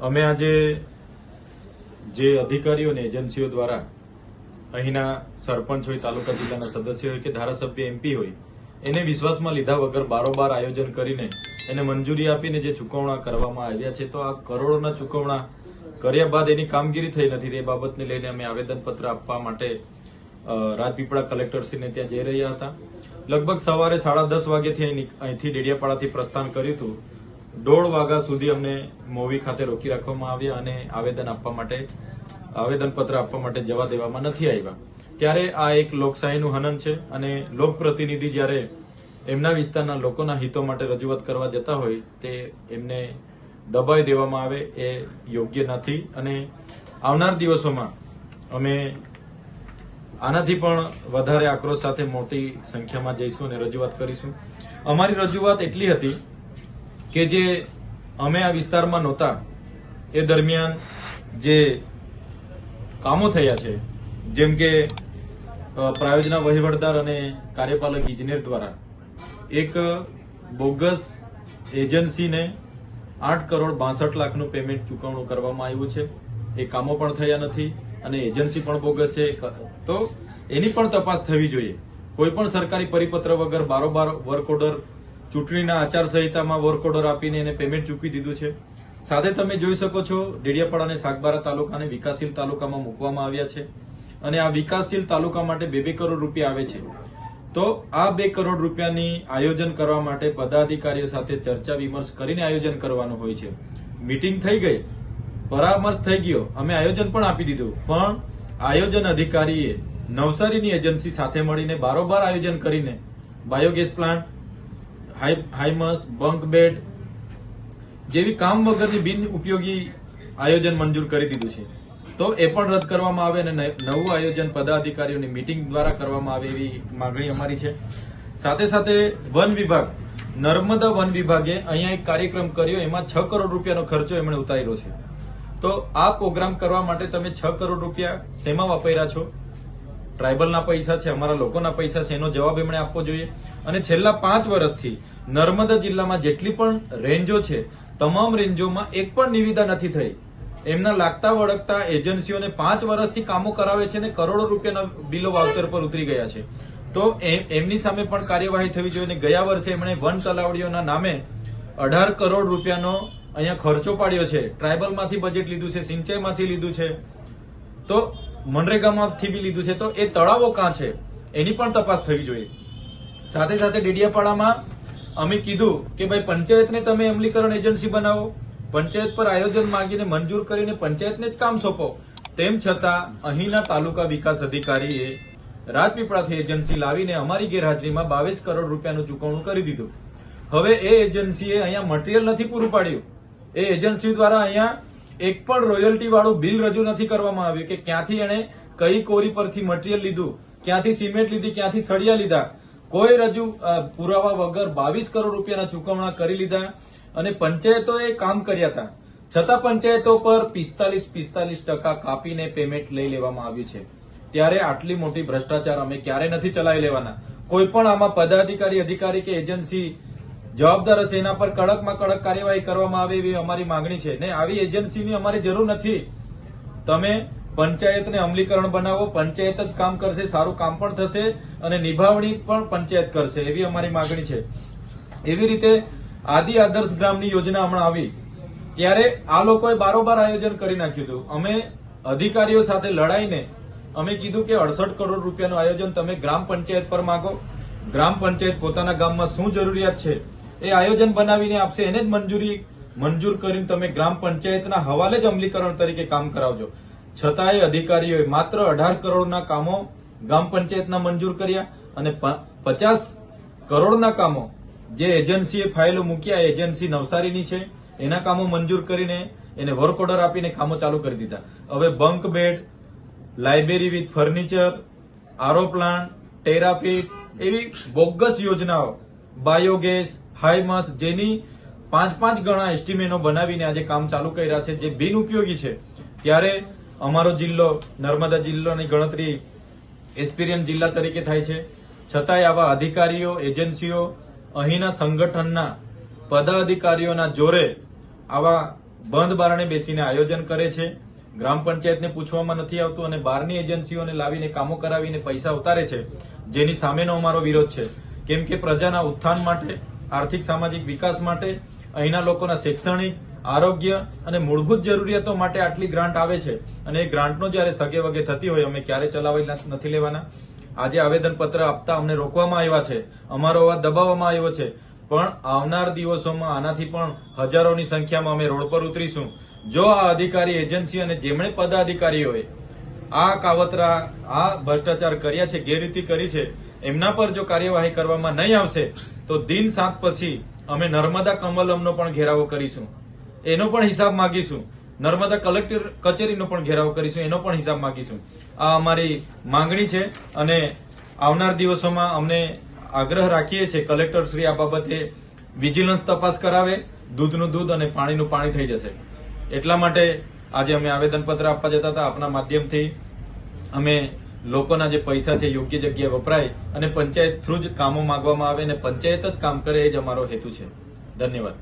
અમે આજે જે અધિકારીઓ અને એજન્સીઓ દ્વારા અહીંના સરપંચ હોય, તાલુકા જિલ્લાના સદસ્ય હોય કે ધારાસભ્ય એમપી હોય, એને વિશ્વાસમાં લીધા વગર બારોબાર આયોજન કરીને એને મંજૂરી આપીને જે ચૂકવણા કરવામાં આવ્યા છે, તો આ કરોડોના ચૂકવણા કર્યા બાદ એની કામગીરી થઈ નથી. તે બાબતને લઈને અમે આવેદનપત્ર આપવા માટે રાજપીપળા કલેક્ટરશ્રીને ત્યાં જઈ રહ્યા હતા. લગભગ સવારે સાડા દસ વાગ્યાથી અહીં અહીંથી ડેડિયાપાડાથી પ્રસ્થાન કર્યું હતું. દોઢ વાગ્યા સુધી અમને મોવી ખાતે રોકી રાખવામાં આવ્યા અને આવેદન આપવા માટે, આવેદનપત્ર આપવા માટે જવા દેવામાં નથી આવ્યા. ત્યારે આ એક લોકશાહીનું હનન છે અને લોકપ્રતિનિધિ જ્યારે એમના વિસ્તારના લોકોના હિતો માટે રજૂઆત કરવા જતા હોય, તે એમને દબાઈ દેવામાં આવે એ યોગ્ય નથી. અને આવનાર દિવસોમાં અમે આનાથી પણ વધારે આક્રોશ સાથે મોટી સંખ્યામાં જઈશું અને રજૂઆત કરીશું. અમારી રજૂઆત એટલી હતી કે જે અમે આ વિસ્તારમાં નહોતા, એ દરમિયાન જે કામો થયા છે, જેમ કે પ્રાયોજના વહીવટદાર અને કાર્યપાલક ઇજનેર દ્વારા એક બોગસ એજન્સીને આઠ કરોડ બાસઠ લાખનું પેમેન્ટ ચૂકવણું કરવામાં આવ્યું છે. એ કામો પણ થયા નથી અને એજન્સી પણ બોગસ છે. તો એની પણ તપાસ થવી જોઈએ. કોઈ પણ સરકારી પરિપત્ર વગર બારોબાર વર્ક ઓર્ડર ચૂંટણીના આચારસંહિતામાં વર્ક ઓર્ડર આપીને એને પેમેન્ટ ચૂકવી દીધું છે. સાથે તમે જોઈ શકો છો ડેડિયાપાડા અને સાગબારા તાલુકાને વિકાસશીલ તાલુકામાં મૂકવામાં આવ્યા છે અને આ વિકાસશીલ તાલુકા માટે બે બે કરોડ રૂપિયા આવે છે. તો આ બે કરોડ રૂપિયાની આયોજન કરવા માટે પદાધિકારીઓ સાથે ચર્ચા વિમર્શ કરીને આયોજન કરવાનું હોય છે. મીટિંગ થઈ ગઈ, પરામર્શ થઈ ગયો, અમે આયોજન પણ આપી દીધું. પણ આયોજન અધિકારીએ નવસારીની એજન્સી સાથે મળીને બારોબાર આયોજન કરીને biogas plant high mast, bunk bed જેવી કામ વગરની બિન ઉપયોગી આયોજન મંજૂર કરી દીધું છે. તો એ પણ રદ કરવામાં આવે અને નવું આયોજન પદાધિકારીઓની મીટિંગ દ્વારા કરવામાં આવે એવી માંગણી અમારી છે. સાથે સાથે વન વિભાગ, નર્મદા વન વિભાગે અહીંયા એક કાર્યક્રમ કર્યો, એમાં છ કરોડ રૂપિયાનો ખર્ચો એમણે ઉતાર્યો છે. તો આ પ્રોગ્રામ કરવા માટે તમે છ કરોડ રૂપિયા શેમાં વાપર્યા છો? ટ્રાઇબલના પૈસા છે, અમારા લોકોના પૈસા છે, એનો જવાબ એમણે આપવો જોઈએ. અને છેલ્લા પાંચ વર્ષથી નર્મદા જિલ્લામાં જેટલી પણ રેન્જો છે, તમામ રેન્જોમાં એક પણ નિવેદા નથી થઈ. એમના લાગતા વળગતા એજન્સીઓને પાંચ વર્ષથી કામો કરાવે છે અને કરોડો રૂપિયાના બિલો વાવતર પર ઉતરી ગયા છે. તો એમની સામે પણ કાર્યવાહી થવી જોઈએ અને ગયા વર્ષે એમણે વન તલાવડીઓના નામે અઢાર કરોડ રૂપિયાનો અહીંયા ખર્ચો પાડ્યો છે. ટ્રાઇબલમાંથી બજેટ લીધું છે, સિંચાઈમાંથી લીધું છે. તો મનરેગામાંથી બી લીધું છે. તો એ તળાવો કાં છે? એની પણ તપાસ થવી જોઈએ. સાથે સાથે ડેડિયાપાડામાં અમે કીધું કે ભાઈ પંચાયતને તમે અમલીકરણ એજન્સી બનાવો. પંચાયત પર આયોજન માંગીને મંજૂર કરીને પંચાયતને જ કામ સોંપો. તેમ છતાં અહીંના તાલુકા વિકાસ અધિકારીએ રાજપીપળાથી એજન્સી લાવીને અમારી ગેરહાજરીમાં બાવીસ કરોડ રૂપિયાનું ચૂકવણું કરી દીધું. હવે એ એજન્સીએ અહીંયા મટીરિયલ નથી પૂરું પાડ્યું. એ એજન્સી દ્વારા અહીંયા એક પણ રોયલ્ટી વાળું બિલ રજૂ નથી કરવામાં આવ્યું કે ક્યાંથી એણે કઈ કોરી પરથી મટીરિયલ લીધું, ક્યાંથી સિમેન્ટ લીધી, ક્યાંથી સળિયા લીધા. કોઈ રજૂ પુરાવા વગર બાવીસ કરોડ રૂપિયાના ચૂકવણા કરી લીધા અને પંચાયતોએ કામ કર્યા હતા. છતાં પંચાયતો પર પિસ્તાલીસ પિસ્તાલીસ ટકા કાપીને પેમેન્ટ લઈ લેવામાં આવ્યું છે. ત્યારે આટલી મોટી ભ્રષ્ટાચાર અમે ક્યારે નથી ચલાવી લેવાના. કોઈ પણ આમાં પદાધિકારી, અધિકારી કે એજન્સી જવાબદાર હશે એના પર કડકમાં કડક કાર્યવાહી કરવામાં આવે એવી અમારી માંગણી છે. ને આવી એજન્સીની અમારી જરૂર નથી. તમે પંચાયતને અમલીકરણ બનાવો, પંચાયત જ કામ કરશે, સારું કામ પણ થશે અને નિભાવણી પણ પંચાયત કરશે એવી અમારી માંગણી છે. એવી રીતે આદિ આદર્શ ગ્રામની યોજના હમણાં આવી. ત્યારે આ લોકોએ બારોબાર આયોજન કરી નાખ્યું હતું. અમે અધિકારીઓ સાથે લડાઈને અમે કીધું કે અડસઠ કરોડ રૂપિયાનું આયોજન તમે ગ્રામ પંચાયત પર માંગો. ગ્રામ પંચાયત પોતાના ગામમાં શું જરૂરિયાત છે? એ આયોજન બનાવીને આપશે, એને જ મંજૂરી મંજૂર કરીને તમે ગ્રામ પંચાયતના હવાલે જ અમલીકરણ તરીકે કામ કરાવજો. છતાંય અધિકારીઓએ માત્ર અઢાર કરોડના કામો ગ્રામ પંચાયતના મંજૂર કર્યા અને પચાસ કરોડના કામો જે એજન્સીએ ફાઇલો મૂક્યા એજન્સી નવસારીની છે, એના કામો મંજૂર કરીને એને વર્ક ઓર્ડર આપીને કામો ચાલુ કરી દીધા. હવે bunk bed library with furniture RO plant ટેરાફિટ એવી બોગસ યોજનાઓ બાયોગેસ હાઈમાસ જેની પાંચ પાંચ ગણા એસ્ટીમેનો બનાવીને આજે કામ ચાલુ કર્યા છે, જે બિન ઉપયોગી છે. ત્યારે અમારો જિલ્લો, નર્મદા જિલ્લાની ગણતરી એસ્પિરિયન જિલ્લા તરીકે થાય છે. છતાંય આવા અધિકારીઓ, એજન્સીઓ અહીંના સંગઠનના પદાધિકારીઓના જોરે આવા બંધ બારણે બેસીને આયોજન કરે છે. ગ્રામ પંચાયતને પૂછવામાં નથી આવતું અને બહારની એજન્સીઓને લાવીને કામો કરાવીને પૈસા ઉતારે છે. જેની સામેનો અમારો વિરોધ છે. કેમ કે પ્રજાના ઉત્થાન માટે આર્થિક, સામાજિક વિકાસ માટે અહીંના લોકોના શૈક્ષણિક, આરોગ્ય અને મૂળભૂત જરૂરિયાતો માટે આટલી ગ્રાન્ટ આવે છે. અને એ ગ્રાન્ટનો જ્યારે સગે વગે થતી હોય, અમે ક્યારે ચલાવી નથી લેવાના. આજે આવેદનપત્ર આપતા અમને રોકવામાં આવ્યા છે. અમારો અવાજ દબાવવામાં આવ્યો છે. પણ આવનાર દિવસોમાં આનાથી પણ હજારોની સંખ્યામાં અમે રોડ પર ઉતરીશું. જો આ અધિકારી એજન્સી અને જેમણે પદાધિકારીઓએ આ કાવતરા, આ ભ્રષ્ટાચાર કર્યા છે ગેરરીતિ કરી છે, એમના પર જો કાર્યવાહી કરવામાં નહીં આવશે, તો દિન સાત પછી અમે નર્મદા કમલમનો પણ ઘેરાવો કરીશું. એનો પણ હિસાબ માગીશું. નર્મદા કલેક્ટર કચેરીનો પણ ઘેરાવો કરીશું, એનો પણ હિસાબ માગીશું. આ અમારી માંગણી છે અને આવનાર દિવસોમાં અમને આગ્રહ રાખીએ છીએ કલેક્ટર શ્રી આ બાબતે વિજિલન્સ તપાસ કરાવે, દૂધનું દૂધ અને પાણીનું પાણી થઈ જશે. એટલા માટે આજે અમે આવેદનપત્ર આપવા જતા હતા આપના માધ્યમથી. અમે લોકોના જે પૈસા છે, યોગ્ય જગ્યાએ વપરાય અને પંચાયત થ્રુ જ કામો માંગવામાં આવે અને પંચાયત જ કામ કરે એ જ અમારો હેતુ છે. ધન્યવાદ.